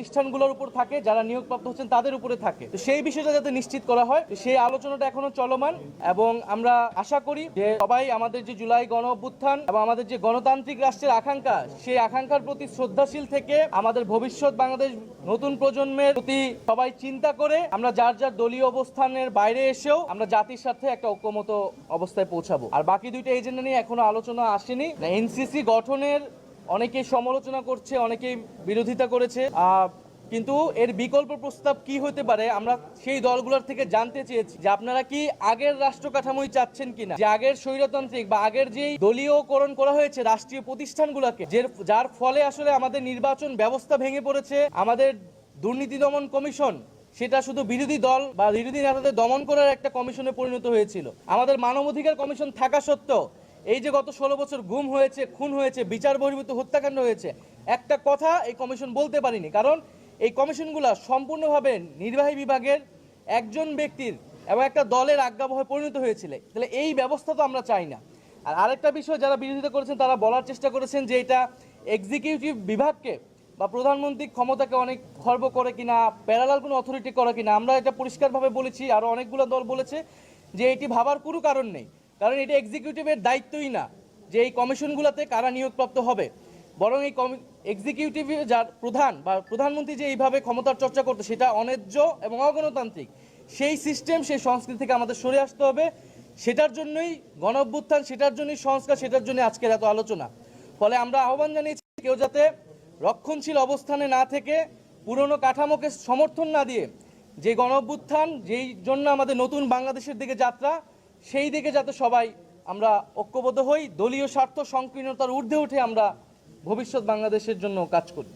প্রতিষ্ঠানগুলোর উপর থাকে, যারা নিয়োগপ্রাপ্ত হচ্ছেন তাদের উপরে থাকে। তো সেই বিষয়টা যাতে নিশ্চিত করা হয় সেই আলোচনাটা এখনও চলমান এবং আমরা আশা করি যে সবাই আমাদের যে জুলাই গণ অভ্যুত্থান এবং আমাদের যে গণতান্ত্রিক রাষ্ট্রের আকাঙ্ক্ষা, সেই আকাঙ্ক্ষার প্রতি শ্রদ্ধাশীল থেকে আমাদের ভবিষ্যৎ বাংলাদেশ নতুন প্রজন্মের প্রতি সবাই চিন্তা করে আমরা যার যার দলীয় অবস্থানের বাইরে এসেও আমরা জাতির সাথে একটা ঐক্যমত অবস্থায় পৌঁছাবো। আর বাকি দুইটা এজেন্ডা নিয়ে এখনও আলোচনা আসেনি। এনসিসি গঠনের অনেকেই সমালোচনা করছে, অনেকেই বিরোধিতা করেছে। কিন্তু এর বিকল্প প্রস্তাব কি হতে পারে, আমরা সেই দলগুলোর থেকে জানতে চেয়েছি যে আপনারা কি আগের রাষ্ট্র কাঠামোই চাচ্ছেন কিনা? যে আগের স্বৈরতান্ত্রিক বা আগের যেই দলীয়করণ করা হয়েছে রাষ্ট্রীয় প্রতিষ্ঠানগুলোকে যার ফলে আসলে আমাদের নির্বাচন ব্যবস্থা ভেঙে পড়েছে, আমাদের দুর্নীতি দমন কমিশন, সেটা শুধু বিরোধী দল বা বিরোধী নেতাদের দমন করার একটা কমিশনে পরিণত হয়েছিল। আমাদের মানবাধিকার কমিশন থাকা সত্ত্বেও এই যে গত ষোলো বছর গুম হয়েছে, খুন হয়েছে, বিচার বহির্ভূত হত্যাকাণ্ড হয়েছে, একটা কথা এই কমিশন বলতে পারিনি। কারণ এই কমিশনগুলো সম্পূর্ণভাবে নির্বাহী বিভাগের একজন ব্যক্তির এবং একটা দলের আজ্ঞাবহে পরিণত হয়েছিল। তাহলে এই ব্যবস্থা তো আমরা চাই না। আর আরেকটা বিষয় যারা বিরোধিতা করেছেন, তারা বলার চেষ্টা করেছেন যে এটা এক্সিকিউটিভ বিভাগকে বা প্রধানমন্ত্রীর ক্ষমতাকে অনেক খর্ব করে কিনা প্যারালাল কোনো অথরিটি করে কিনা, আমরা এটা পরিষ্কারভাবে বলেছি আরও অনেকগুলো দল বলেছে যে এটি ভাবার কোনো কারণ নেই। কারণ এটা এক্সিকিউটিভের দায়িত্বই না যে এই কমিশনগুলোতে কারা নিয়োগপ্রাপ্ত হবে। বরং এই এক্সিকিউটিভ যার প্রধান বা প্রধানমন্ত্রী যে এইভাবে ক্ষমতার চর্চা করতো, সেটা অন্যায্য এবং অগণতান্ত্রিক। সেই সিস্টেম সেই সংস্কৃতি থেকে আমাদের সরে আসতে হবে। সেটার জন্যই গণ সেটার জন্যই সংস্কার, সেটার জন্য আজকের এত আলোচনা। ফলে আমরা আহ্বান জানিয়েছি কেউ যাতে রক্ষণশীল অবস্থানে না থেকে পুরনো কাঠামোকে সমর্থন না দিয়ে যে গণ যেই জন্য আমাদের নতুন বাংলাদেশের দিকে যাত্রা সেই দিকে যাতে সবাই আমরা ঐক্যবদ্ধ হই, দলীয় স্বার্থ, সংকীর্ণতার ঊর্ধ্বে উঠে আমরা ভবিষ্যৎ বাংলাদেশের জন্য কাজ করি।